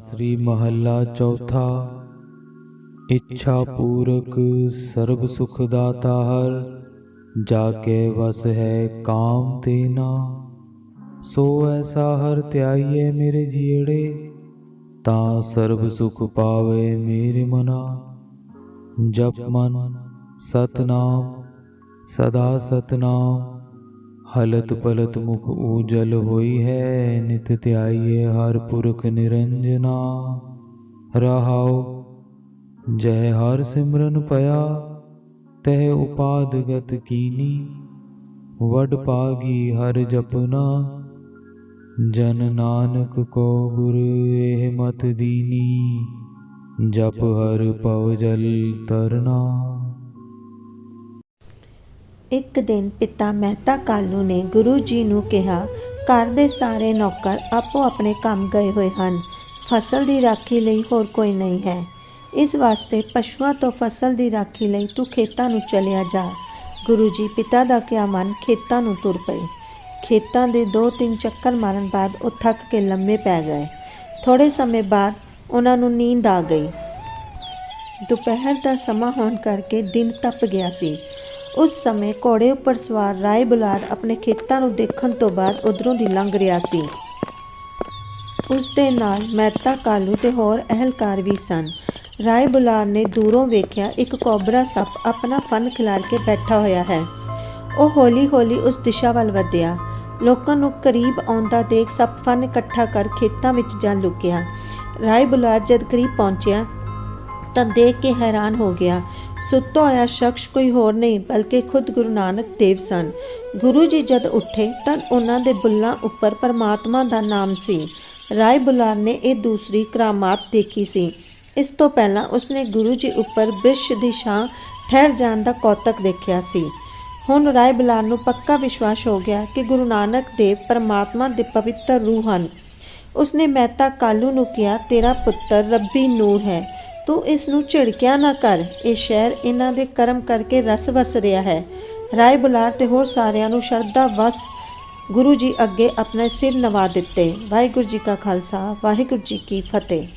ਸ੍ਰੀ ਮਹੱਲਾ ਚੌਥਾ। ਇੱਛਾ ਪੂਰਕ ਸਰਬ ਸੁਖ ਦਾਤਾ ਹਰ, ਜਾ ਕੇ ਵਸ ਹੈ ਕਾਮ ਤੇਨਾ ਸੋ ਐਸਾ ਹਰ ਧਿਆਈਏ ਮੇਰੇ ਜੀੜੇ, ਤਾਂ ਸਰਬ ਸੁਖ ਪਾਵੇ ਮੇਰੇ ਮਨਾ। ਜਪ ਮਨ, ਸਤਨਾਮ, ਸਦਾ ਸਤਨਾਮ। ਹਲਤ ਪਲਤ ਮੁਖ ਊਜਲ ਹੋਈ ਹੈ, ਨਿਤ ਧਿਆਈਏ ਹਰ ਪੁਰਖ ਨਿਰੰਜਨਾ। ਰਹਾਉ, ਜੈ ਹਰ ਸਿਮਰਨ ਪਿਆ, ਤਹਿ ਉਪਾਦਗਤ ਕੀਨੀ। ਵਡ ਪਾਗੀ ਹਰ ਜਪਨਾ, ਜਨ ਨਾਨਕ ਕੋ ਗੁਰ ਇਹ ਮਤ ਦੀਨੀ। ਜਪ ਹਰ ਪਵ ਜਲ ਤਰਨਾ। ਇੱਕ ਦਿਨ ਪਿਤਾ ਮਹਿਤਾ ਕਾਲੂ ਨੇ ਗੁਰੂ ਜੀ ਨੂੰ ਕਿਹਾ, ਘਰ ਦੇ ਸਾਰੇ ਨੌਕਰ ਆਪੋ ਆਪਣੇ ਕੰਮ ਗਏ ਹੋਏ ਹਨ। ਫਸਲ ਦੀ ਰਾਖੀ ਲਈ ਹੋਰ ਕੋਈ ਨਹੀਂ ਹੈ। ਇਸ ਵਾਸਤੇ ਪਸ਼ੂਆਂ ਤੋਂ ਫਸਲ ਦੀ ਰਾਖੀ ਲਈ ਤੂੰ ਖੇਤਾਂ ਨੂੰ ਚਲਿਆ ਜਾ। ਗੁਰੂ ਜੀ ਪਿਤਾ ਦਾ ਕਿਹਾ ਮਨ ਖੇਤਾਂ ਨੂੰ ਤੁਰ ਪਏ। ਖੇਤਾਂ ਦੇ ਦੋ ਤਿੰਨ ਚੱਕਰ ਮਾਰਨ ਬਾਅਦ ਉਹ ਥੱਕ ਕੇ ਲੰਮੇ ਪੈ ਗਏ। ਥੋੜੇ ਸਮੇਂ ਬਾਅਦ ਉਹਨਾਂ ਨੂੰ ਨੀਂਦ ਆ ਗਈ। ਦੁਪਹਿਰ ਦਾ ਸਮਾਂ ਹੋਣ ਕਰਕੇ ਦਿਨ ਤਪ ਗਿਆ ਸੀ। ਉਸ ਸਮੇਂ ਘੋੜੇ ਉੱਪਰ ਸਵਾਰ ਰਾਏ ਬੁਲਾਰ ਆਪਣੇ ਖੇਤਾਂ ਨੂੰ ਦੇਖਣ ਤੋਂ ਬਾਅਦ ਉਧਰੋਂ ਦੀ ਲੰਘ ਰਿਹਾ ਸੀ। ਉਸ ਦੇ ਨਾਲ ਮਹਿਤਾ, ਕਾਲੂ ਤੇ ਹੋਰ ਅਹਲਕਾਰ ਵੀ ਸਨ। ਰਾਏ ਬੁਲਾਰ ਨੇ ਦੂਰੋਂ ਵੇਖਿਆ ਇੱਕ ਕੋਬਰਾ ਸੱਪ ਆਪਣਾ ਫਨ ਖਿਲਾਰ ਕੇ ਬੈਠਾ ਹੋਇਆ ਹੈ। ਉਹ ਹੌਲੀ-ਹੌਲੀ ਉਸ ਦਿਸ਼ਾ ਵੱਲ ਵਧਿਆ। ਲੋਕਾਂ ਨੂੰ ਕਰੀਬ ਆਉਂਦਾ ਦੇਖ ਸੱਪ ਫਨ ਇਕੱਠਾ ਕਰ ਖੇਤਾਂ ਵਿੱਚ ਜਾ ਲੁਕਿਆ। ਰਾਏ ਬੁਲਾਰ ਜਦ ਕਰੀਬ ਪਹੁੰਚਿਆ ਤਾਂ ਦੇਖ ਕੇ ਹੈਰਾਨ ਹੋ ਗਿਆ ਸੁੱਤਾ ਹੋਇਆ ਸ਼ਖਸ ਕੋਈ ਹੋਰ ਨਹੀਂ, ਬਲਕਿ ਖੁਦ ਗੁਰੂ ਨਾਨਕ ਦੇਵ ਸਨ। ਗੁਰੂ ਜੀ ਜਦ ਉੱਠੇ, ਤਾਂ ਉਹਨਾਂ ਦੇ ਬੁੱਲਾਂ ਉੱਪਰ ਪਰਮਾਤਮਾ ਦਾ ਨਾਮ ਸੀ। ਰਾਏ ਬੁਲਾਰ ਨੇ ਇਹ ਦੂਸਰੀ ਕਰਾਮਾਤ ਦੇਖੀ ਸੀ। ਇਸ ਤੋਂ ਪਹਿਲਾਂ ਉਸਨੇ ਗੁਰੂ ਜੀ ਉੱਪਰ ਬ੍ਰਿਸ਼ ਦੀ ਛਾਂ ਠਹਿਰ ਜਾਣ ਦਾ ਕੌਤਕ ਦੇਖਿਆ ਸੀ। ਹੁਣ ਰਾਏ ਬੁਲਾਰ ਨੂੰ ਪੱਕਾ ਵਿਸ਼ਵਾਸ ਹੋ ਗਿਆ ਕਿ ਗੁਰੂ ਨਾਨਕ ਦੇਵ ਪਰਮਾਤਮਾ ਦੇ ਪਵਿੱਤਰ ਰੂਹ ਹਨ। ਉਸਨੇ ਮਹਿਤਾ ਕਾਲੂ ਨੂੰ ਕਿਹਾ, ਤੇਰਾ ਪੁੱਤਰ ਰੱਬੀ ਨੂਰ ਹੈ। ਤੂੰ ਇਸ ਨੂੰ ਝਿੜਕਿਆ ਨਾ ਕਰ। ਇਹ ਸ਼ਹਿਰ ਇਹਨਾਂ ਦੇ ਕਰਮ ਕਰਕੇ ਰਸ ਵਸ ਰਿਹਾ ਹੈ। ਰਾਏ ਬੁਲਾਰ ਤੇ ਹੋਰ ਸਾਰਿਆਂ ਨੂੰ ਸ਼ਰਧਾ ਵਸ ਗੁਰੂ ਜੀ ਅੱਗੇ ਆਪਣੇ ਸਿਰ ਨਵਾ ਦਿੱਤੇ। ਵਾਹਿਗੁਰੂ ਜੀ ਕਾ ਖਾਲਸਾ, ਵਾਹਿਗੁਰੂ ਜੀ ਕੀ ਫਤਿਹ।